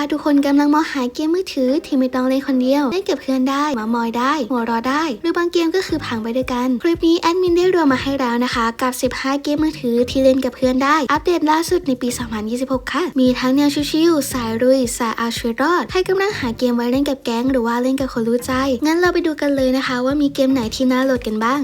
ค่ะทุกคนกำลังมองหาเกมมือถือที่ไม่ต้องเล่นคนเดียวเล่นกับเพื่อนได้มามอยได้ หัวรอได้ หรือบางเกมก็คือพังไปด้วยกัน คลิปนี้แอดมินได้รวมมาให้แล้วนะคะ กับ 15 เกมมือถือที่เล่นกับเพื่อนได้ อัปเดตล่าสุดในปี 2026 ค่ะ มีทั้งแนวชิวๆสายรุยสายเอาชีวิตรอดใครกำลังหาเกมไว้เล่นกับแก๊งหรือว่าเล่นกับคนรู้ใจงั้นเราไปดูกันเลยนะคะ ว่ามีเกมไหนที่น่าโหลดกันบ้าง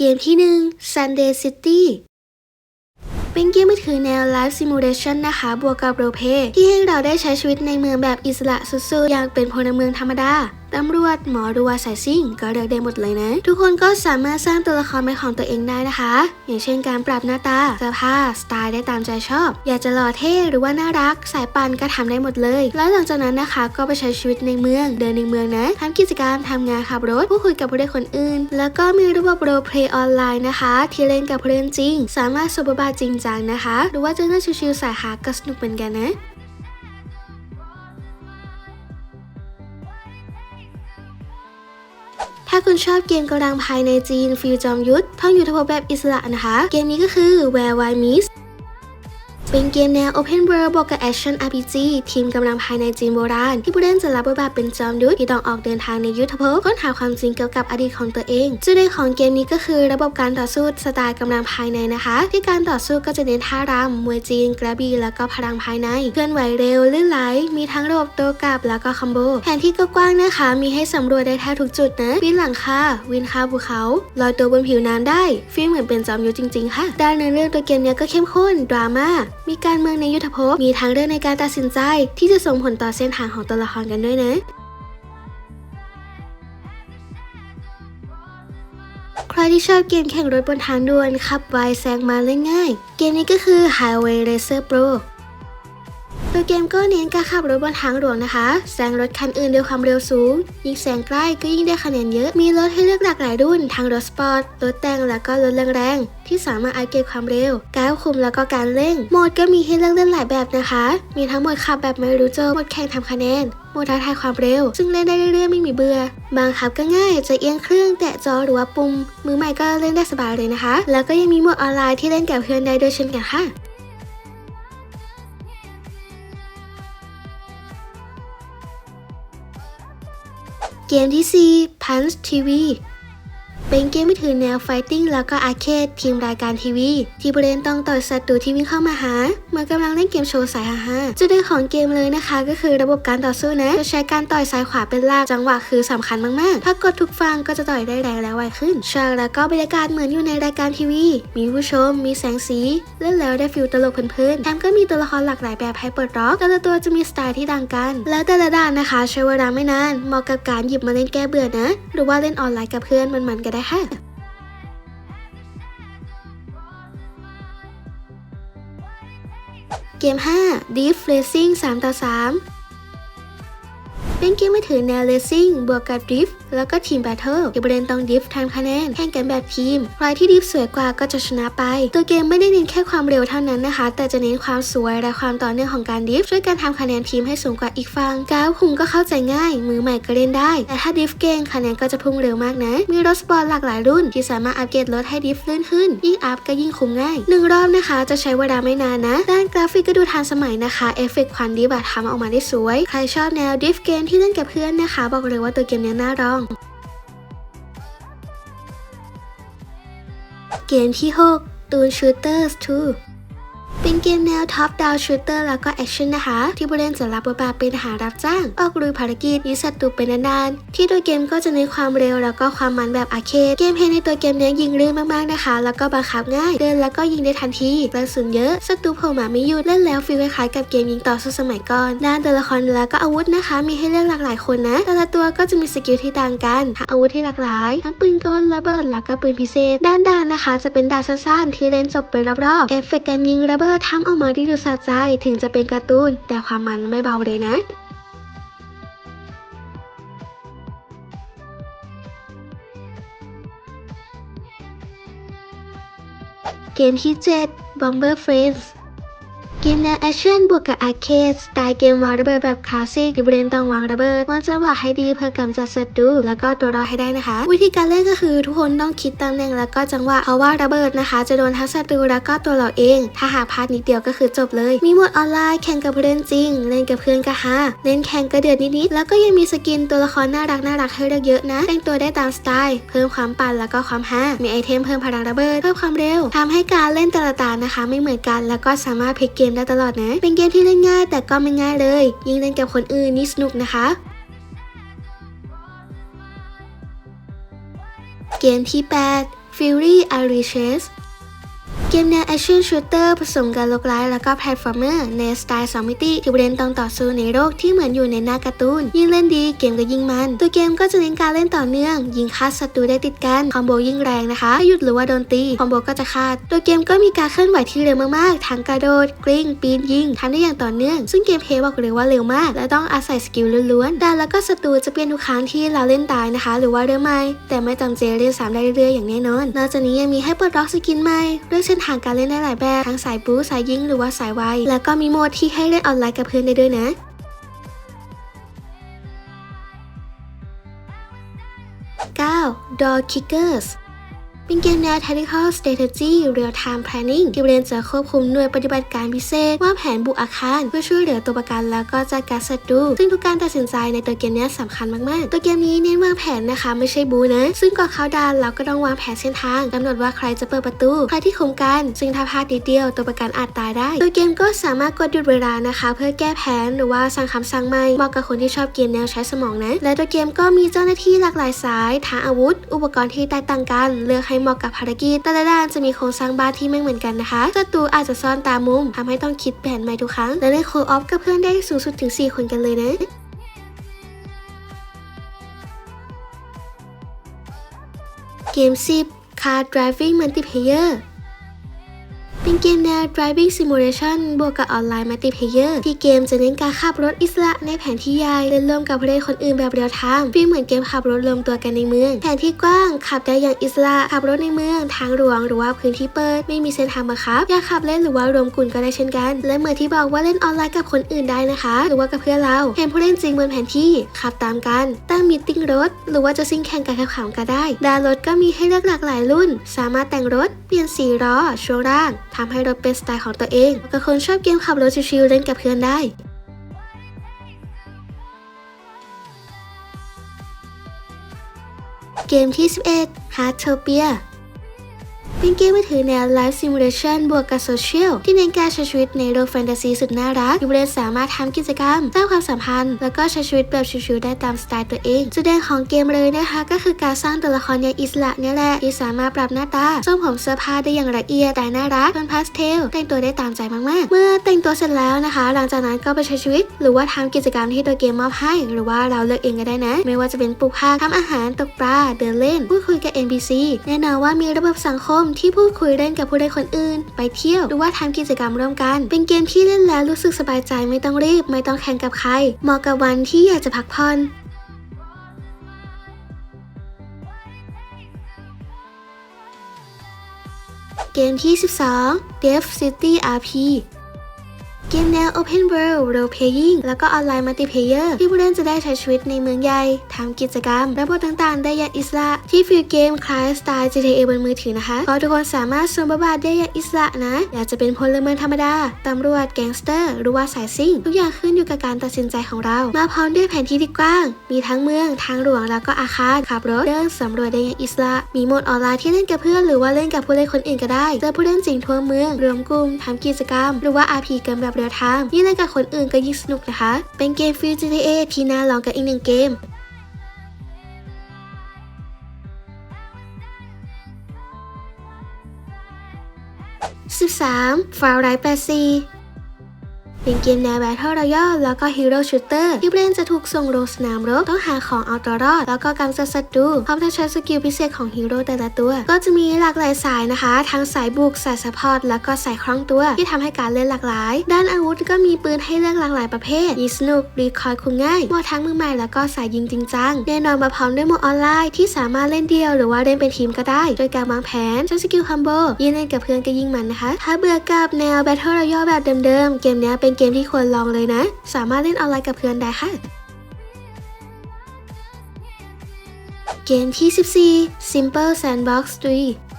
เกมที่ 1 Sunday City เป็นเกมมือถือแนว Live Simulation นะคะ บวกกับ Role p l a ที่ให้เราได้ใช้ชีวิตในเมืองแบบอิสระสุดๆ อย่างเป็นพลเมืองธรรมดา ตำรวจหมอหรือว่าสายซิ่ง ก็เลือกได้หมดเลยนะ ทุกคนก็สามารถสร้างตัวละครเป็นของตัวเองได้นะคะ อย่างเช่นการปรับหน้าตาเสื้อผ้าสไตล์ได้ตามใจชอบ อยากจะหล่อเท่หรือว่าน่ารัก สายปันก็ทำได้หมดเลย แล้วหลังจากนั้นนะคะก็ไปใช้ชีวิตในเมือง เดินในเมืองนะทำกิจกรรมทำงานขับรถพูดคุยกับผู้เล่นคนอื่น แล้วก็มีระบบ role play ออนไลน์นะคะ ที่เล่นกับผู้เล่นจริง สามารถสบบบาจริงจังนะคะ หรือว่าจะนั่งชิวๆสายหาก็สนุกเหมือนกันนะาคุณชอบเกมกำลังภายในจีนฟิลจอมยุทธท่องยุทธภพแบบอิสระนะคะ เกมนี้ก็คือ Where Why Miss เป็นเกมแนว Open World บวกกับ Action RPG ทีมกำลังภายในจีนโบราณ ที่ผู้เล่นจะรับบทบาทเป็นจอมยุทธที่ต้องออกเดินทางในยุทธภพค้นหาความจริงเกี่ยวกับอดีตของตัวเองจุดเด่นของเกมนี้ก็คือระบบการต่อสู้สไตล์กำลังภายในนะคะ ที่การต่อสู้ก็จะเน้นท่ารำมวยจีน กระบี่แล้วก็พลังภายในเคลื่อนไหวเร็วลื่นไหลมีทั้งระบบโต้กลับแล้วก็คอมโบแผนที่ก็กว้างนะคะ มีให้สำรวจได้แทบทุกจุดนะวินหลังคาวินคาภูเขาลอยตัวบนผิวน้ำได้ฟีลเหมือนเป็นจอมยุทธจริงๆค่ะด้านในเรื่องตัวเกมเนี้ยก็เข้มข้นดราม่ามีการเมืองในยุทธภพ มีทางเลือกในการตัดสินใจ ที่จะส่งผลต่อเส้นทางของตัวละครกันด้วยนะใครที่ชอบเกมแข่งรถบนทางด่วนขับไวแซงมาเล่นง่าย เกมนี้ก็คือ Highway Racer Pro ตัวเกมก็เน้นการขับรถบนทางหลวงนะคะ แซงรถคันอื่นด้วยความเร็วสูง ยิ่งแซงใกล้ก็ยิ่งได้คะแนนเยอะ มีรถให้เลือกหลากหลายรุ่น ทั้งรถสปอร์ต รถแต่งแล้วก็รถแรงๆ ที่สามารถอัปเกรดความเร็ว การควบคุมแล้วก็การเร่ง โหมดก็มีให้เลือกเล่นหลายแบบนะคะ มีทั้งโหมดขับแบบไม่รู้จบโหมดแข่งทำคะแนนโหมดท้าทายความเร็ว ซึ่งเล่นได้เรื่อยๆไม่มีเบื่อ บางขับก็ง่ายจะเอียงเครื่องแตะจอหรือว่าปุ่ม มือใหม่ก็เล่นได้สบายเลยนะคะ แล้วก็ยังมีโหมดออนไลน์ที่เล่นกับเพื่อนได้ด้วยเช่นกันค่ะ เกมที่ 4 Punch TV เป็นเกมมือถือแนวไฟติ้งแล้วก็อาร์เคดทีมรายการทีวี ที่ผู้เล่นต้องต่อยศัตรูที่วิ่งเข้ามาหา มื่อกำลังเล่นเกมโชว์สายฮาฮาจุดเด่นของเกมเลยนะคะ ก็คือระบบการต่อสู้นะจะใช้การต่อยซ้ายขวาเป็นหลักจังหวะคือสำคัญมากๆ ถ้ากดทุกฟังก็จะต่อยได้แรงและไวขึ้นฉากแล้วก็บรรยากาศเหมือนอยู่ในรายการทีวี มีผู้ชม มีแสงสี เล่นแล้วได้ฟิลตลกเพลินๆแถมก็มีตัวละครหลากหลายแบบให้เปิดร็อกแต่ละตัวจะมีสไตล์ที่ต่างกัน แล้วแต่ละด่านนะคะ ใช้เวลาไม่นานเหมาะกับการหยิบมาเล่นแก้เบื่อนะ หรือว่าเล่นออนไลน์กับเพื่อนมันๆก็ได้ค่ะ กม 5 Deep Racing 3 ต่อ 3 เป็นเกมมือถือแนว Racing บวกกับ Drift แล้วก็ทีม Battle ที่บริเวณต้อง Drift ทำคะแนนแข่งกันแบบทีมใครที่ Drift สวยกว่าก็จะชนะไป ตัวเกมไม่ได้เน้นแค่ความเร็วเท่านั้นนะคะ แต่จะเน้นความสวยและความต่อเนื่องของการ Drift ช่วยกันทำคะแนนทีมให้สูงกว่าอีกฝั่งก้าวคุมก็เข้าใจง่าย มือใหม่ก็เล่นได้ แต่ถ้า Drift เก่งคะแนนก็จะพุ่งเร็วมากนะ มีรถสปอร์ตหลากหลายรุ่น ที่สามารถอัปเกรดรถให้ Drift ลื่นขึ้น ยิ่งอัพก็ยิ่งคุ้มง่ายหนึ่งรอบนะคะ จะใช้เวลาไม่นานนะ ด้านกราฟิกก็ดูทันสมัยนะคะเอฟเฟกต์ควันดิฟทำออกมาได้สวย ใครชอบแนวดิฟเกมที่เล่นกับเพื่อนนะคะ บอกเลยว่าตัวเกมนี้น่าลอง เกมที่ 6 ตูนชูเตอร์ส2 เป็นเกมแนวท็อปดาวชูเตอร์แล้วก็แอคชั่นนะคะ ที่ผู้เล่นจะรับบทบาทเป็นทหารรับจ้าง ออกลุยภารกิจยิงศัตรูเป็นนานๆ ที่ตัวเกมก็จะเน้นความเร็วแล้วก็ความมันแบบอาเคดเกมเพลย์ในตัวเกมเนี้ยยิงลื่นมากๆนะคะ แล้วก็บังคับง่าย เดินแล้วก็ยิงได้ทันทีกระสุนเยอะศัตรูโผล่มาไม่หยุดเล่นแล้วฟีลคล้ายๆกับเกมยิงต่อสู้สมัยก่อนด้านตัวละครแล้วก็อาวุธนะคะ มีให้เลือกหลากหลายคนนะแต่ละตัวก็จะมีสกิลที่ต่างกันทั้งอาวุธที่หลากหลายทั้งปืนกลระเบิดแล้วก็ปืนพิเศษ ด้านด้านนะคะ จะเป็นดาบสั้นๆที่เล่นจบเป็นรอบๆเอฟเฟกต์การยิงระเบิดทำออกมาที่ดูสะใจถึงจะเป็นการ์ตูน แต่ความมันไม่เบาเลยนะเกมที่ 7 Bomber Friends กกมแนวแอคชั่นบวกกับอาร์เคดสไตล์เกมวางระเบิดแบบคลาสสิกที่บริเวณต้องวางระเบิดวางจังหวะให้ดีเพื่อกำจัดศัตรูแล้วก็ตัวรอดให้ได้นะคะ วิธีการเล่นก็คือทุกคนต้องคิดตำแหน่งแล้วก็จังหวะเพราะว่าระเบิดนะคะ จะโดนทั้งศัตรูแล้วก็ตัวเราเอง ถ้าหากพลาดนิดเดียวก็คือจบเลย มีหมดออนไลน์แข่งกับเพื่อนจริง เล่นกับเพื่อนก็ฮาเล่นแข่งก็เดือดนิดๆแล้วก็ยังมีสกินตัวละครน่ารักน่ารักให้เลือกเยอะนะแต่งตัวได้ตามสไตล์เพิ่มความปั่นแล้วก็ความฮามีไอเทมเพิ่มพลังระเบิดเพิ่มความเร็วทำให้การเล่นแต่ละตานะคะ ไม่เหมือนกันแล้วก็สามารถพลิกเกมได้ตลอดนะ เป็นเกมที่เล่นง่าย แต่ก็ไม่ง่ายเลย ยิ่งเล่นกับคนอื่นนี่สนุกนะคะเกมที่ 8 Fury Arishes กมแนวแอคชั่นชูเตอร์ผสมกับโลกร้แล้วก็แพลตฟอร์มเมอร์ในสไตล์2มิติที่เล่นต้องต่อสู้ในโลกที่เหมือนอยู่ในหน้าการ์ตูน ยิ่งเล่นดีเกมก็ยิ่งมัน ตัวเกมก็จะเน้นการเล่นต่อเนื่อง ยิงฆ่าศัตรูได้ติดกัน คอมโบยิ่งแรงนะคะถ้าหยุดหรือว่าโดนตีคอมโบก็จะขาด ตัวเกมก็มีการเคลื่อนไหวที่เร็วมากๆ ทั้งกระโดดกลิ้งปีนยิงทำได้อย่างต่อเนื่อง ซึ่งเกมเพย์บอกเลยว่าเร็วมาก และต้องอาศัยสกิลล้วนๆด่านแล้วก็ศัตรูจะเปลี่ยนทุกครั้งที่เราเล่นตายนะคะ หรือว่าเริ่มใหม่แต่ไม่จำเจเล่นซ้ำได้เรื่อยๆอย่างแน่นอนนอกจากนี้ยังมีให้ปลดล็อกสกินใหม่เลือกเส้นทางการเล่นได้หลายแบบ ทั้งสายบู๊สายยิงหรือว่าสายไวแล้วก็มีโหมดที่ให้เล่นออนไลน์กับเพื่อนได้ด้วยนะ 9. Door Kickers เป็นเกมแนว Tactical Strategy Real Time Planning ที่เรียนจะควบคุมหน่วยปฏิบัติการพิเศษว่าแผนบุกอาคาร เพื่อช่วยเหลือตัวประกันแล้วก็จัดการศัตรูซึ่งทุกการตัดสินใจในตัวเกมนี้สำคัญมากๆ ตัวเกมนี้เน้นวางแผนนะคะ ไม่ใช่บูนะ ซึ่งก่อนเข้าดานเราก็ต้องวางแผนเส้นทางกำหนดว่าใครจะเปิดประตู ใครที่คุมกัน ซึ่งถ้าพลาดนิดเดียวตัวประกันอาจตายได้ ตัวเกมก็สามารถกดหยุดเวลานะคะ เพื่อแก้แผนหรือว่าสั่งคำสั่งใหม่เหมาะกับคนที่ชอบเกมแนวใช้สมองนะและตัวเกมก็มีเจ้าหน้าที่หลากหลายสายทางอาวุธ อุปกรณ์ที่แตกต่างกันเลือกให้เหมาะกับภารกิจแต่ละด้านจะมีโครงสร้างบ้านที่ไม่เหมือนกันนะคะศัตรูอาจจะซ่อนตามมุมทำให้ต้องคิดแผนใหม่ทุกครั้ง และเล่นโคออฟกับเพื่อนได้สูงสุดถึง 4 คนกันเลยนะเกม 10 Car Driving Multiplayer เป็นเกมแนว driving simulation บวกกับออนไลน์ multiplayer ที่เกมจะเน้นการขับรถอิสระในแผนที่ใหญ่เล่นร่วมกับผู้เล่นคนอื่นแบบเรียลไทม์ฟีลเหมือนเกมขับรถรวมตัวกันในเมือง แผนที่กว้างขับได้อย่างอิสระขับรถในเมือง ทางหลวงหรือว่าพื้นที่เปิด ไม่มีเส้นทางบังคับอยากขับเล่นหรือว่ารวมกลุ่มก็ได้เช่นกัน และเหมือนที่บอกว่าเล่นออนไลน์กับคนอื่นได้นะคะ หรือว่ากับเพื่อนเราเห็นผู้เล่นจริงบนแผนที่ขับตามกันตั้งมีติ้งรถ หรือว่าจะซิ่งแข่งกันขำๆก็ได้ดาวน์รถก็มีให้เลือกหลากหลายรุ่น สามารถแต่งรถเปลี่ยนสีล้อช่วงล่างทำให้รถเป็นสไตล์ของตัวเองกับคนชอบเกมขับรถชิลๆเล่นกับเพื่อนได้เกมที่ 11 Heartopia เป็นเกมมือถือแนว Life Simulation บวกกับโซเชียลที่เน้นการใช้ชีวิตในโลกแฟนตาซีสุดน่ารักยูเรนสามารถทำกิจกรรมสร้างความสัมพันธ์ แล้วก็ใช้ชีวิตแบบชิวๆได้ตามสไตล์ตัวเองจุดเด่นของเกมเลยนะคะ ก็คือการสร้างตัวละครอย่างอิสระนี่แหละที่สามารถปรับหน้าตาทรงผมเสื้อผ้าได้อย่างละเอียดแต่น่ารักโทนพาสเทลแต่งตัวได้ตามใจมากๆ เมื่อแต่งตัวเสร็จแล้วนะคะ หลังจากนั้นก็ไปใช้ชีวิต หรือว่าทำกิจกรรมที่ตัวเกมมอบให้ หรือว่าเราเลือกเองก็ได้นะ ไม่ว่าจะเป็นปลูกผักทำอาหารตกปลาเดินเล่นพูดคุยกับ NPC แน่นอนว่ามีระบบสังคมที่พูดคุยเล่นกับผู้เล่นคนอื่น ไปเที่ยวหรือว่าทำกิจกรรมร่วมกัน เป็นเกมที่เล่นแล้วรู้สึกสบายใจไม่ต้องรีบ ไม่ต้องแข่งกับใคร เหมาะกับวันที่อยากจะพักผ่อนเกมที่ 12 Dev City RP เกมแนว Open World Role Playing แล้วก็ออนไลน์ Multiplayer ที่ผู้เล่นจะได้ใช้ชีวิตในเมืองใหญ่ทำกิจกรรมระบบต่างๆ ได้อย่างอิสระ ที่ฟิลเกมคล้ายสไตล์ GTA บนมือถือนะคะ ก็ทุกคนสามารถสวมบทบาทได้อย่างอิสระนะ อยากจะเป็นพลเมืองธรรมดา ตำรวจ แก๊งสเตอร์ หรือว่าสายซิ่ง ทุกอย่างขึ้นอยู่กับการตัดสินใจของเรา มาพร้อมด้วยแผนที่ที่กว้าง มีทั้งเมือง ทางหลวง แล้วก็อาคาร ขับรถ เดินสำรวจได้อย่างอิสระ มีโหมดออนไลน์ที่เล่นกับเพื่อน หรือว่าเล่นกับผู้เล่นคนอื่นก็ได้ เจอผู้เล่นจริงทั่วเมือง รวมกลุ่มทำกิจกรรม หรือว่า RP กันแบบเรียลไทม์ยิ่งเล่นกับคนอื่นก็ยิ่งสนุกนะคะ เป็นเกมฟรี GTA ที่น่าลองกันอีกหนึ่งเกม13 Far Cry 84 เป็นเกมแนว Battle Royale แล้วก็ Hero Shooter ที่ผู้เล่นจะถูกส่งลงสนามรบต้องหาของเอาตัวรอด แล้วก็กำจัดศัตรูพร้อมทั้งใช้สกิลพิเศษของฮีโร่แต่ละตัว ก็จะมีหลากหลายสายนะคะ ทั้งสายบุกสายซัพพอร์ตแล้วก็สายคล่องตัวที่ทำให้การเล่นหลากหลาย ด้านอาวุธก็มีปืนให้เลือกหลากหลายประเภทยิงสนุกรีคอยล์คุมง่ายหมาะทั้งมือใหม่แล้วก็สายยิงจริงจังแน่นอนมาพร้อมด้วยโหมดออนไลน์ที่สามารถเล่นเดียวหรือว่าเล่นเป็นทีมก็ได้ โดยการวางแผนใช้สกิลคัมโบยิงเล่นกับเพื่อนก็ยิ่งมันนะคะถ้าเบื่อกับแนว Battle Royale แบบเดิมๆเกมนี้เป็นเกมที่ควรลองเลยนะ สามารถเล่นออนไลน์กับเพื่อนได้ค่ะ เกมที่ 14 Simple Sandbox 3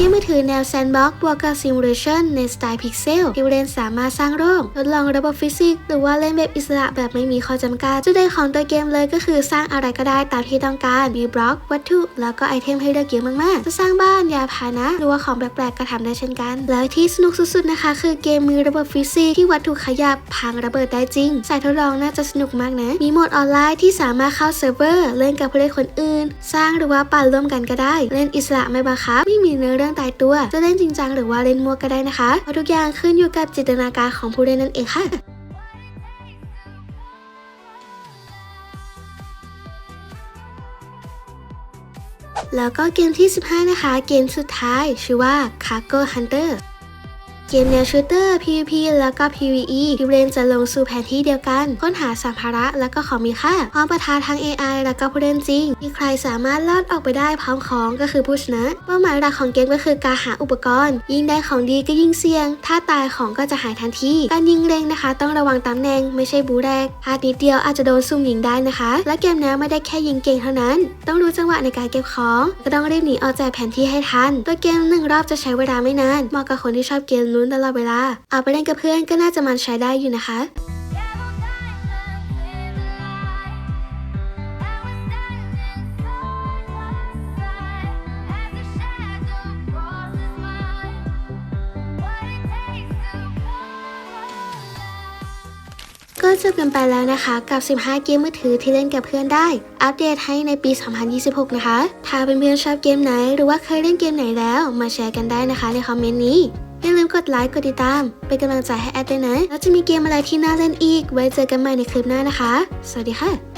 เกมมือถือแนว Sandbox บวกกับ Simulation ในสไตล์พิกเซลที่ผู้เล่นสามารถสร้างโลกทดลองระบบฟิสิกส์หรือว่าเล่นแบบอิสระแบบไม่มีข้อจำกัด จุดเด่นของตัวเกมเลยก็คือสร้างอะไรก็ได้ตามที่ต้องการ มีบล็อก วัตถุ แล้วก็ไอเทมให้เลือกเยอะมากๆ จะสร้างบ้านยาพาหนะ หรือว่าของแปลกๆก็ทำได้เช่นกัน แล้วที่สนุกสุดๆนะคะ คือเกมมีระบบฟิสิกส์ที่วัตถุขยับพังระเบิดได้จริงสายทดลองน่าจะสนุกมากนะ มีโหมดออนไลน์ที่สามารถเข้าเซิร์ฟเวอร์เล่นกับผู้เล่นคนอื่น สร้างหรือว่าปั่นร่วมกันก็ได้ เล่นอิสระไม่บังคับไม่มีเนื้อเรื่องตายตัว จะเล่นจริงจังหรือว่าเล่นมัวก็ได้นะคะเพราะทุกอย่างขึ้นอยู่กับจินตนาการของผู้เล่นนั่นเองค่ะแล้วก็เกมที่ 15 นะคะ เกมสุดท้าย ชื่อว่า Cargo Hunter เกมแนวชูเตอร์ PVP แล้วก็ PVE ที่ผู้เล่นจะลงสู่แผนที่เดียวกัน ค้นหาสัมภาระแล้วก็ของมีค่า พร้อมประทาทั้ง AI แล้วก็ผู้เล่นจริง ที่ใครสามารถลอดออกไปได้พร้อมของก็คือผู้ชนะ เป้าหมายหลักของเกมก็คือการหาอุปกรณ์ ยิงได้ของดีก็ยิ่งเสี่ยง ถ้าตายของก็จะหายทันที การยิงเล็งนะคะ ต้องระวังตำแหน่งไม่ใช่บูแรกพลาดนิดเดียวอาจจะโดนซุ่มยิงได้นะคะ และเกมนี้ไม่ได้แค่ยิงเก่งเท่านั้น ต้องรู้จังหวะในการเก็บของ ก็ต้องรีบหนีออกจากแผนที่ให้ทัน ตัวเกมหนึ่งรอบจะใช้เวลาไม่นานเหมาะกับคนที่ชอบเกมุ้นตลอดเวลา เอาไปเล่นกับเพื่อนก็น่าจะมันใช้ได้อยู่นะคะก็จบกันไปแล้วนะคะ กับ 15 เกมมือถือที่เล่นกับเพื่อนได้ อัปเดตให้ในปี 2026 นะคะ ถ้าเป็นเพื่อนๆชอบเกมไหน หรือว่าเคยเล่นเกมไหนแล้ว มาแชร์กันได้นะคะในคอมเมนต์นี้ อย่าลืมกดไลค์กดติดตาม เป็นกำลังใจให้แอดด้วยนะ แล้วจะมีเกมอะไรที่น่าเล่นอีก ไว้เจอกันใหม่ในคลิปหน้านะคะ สวัสดีค่ะ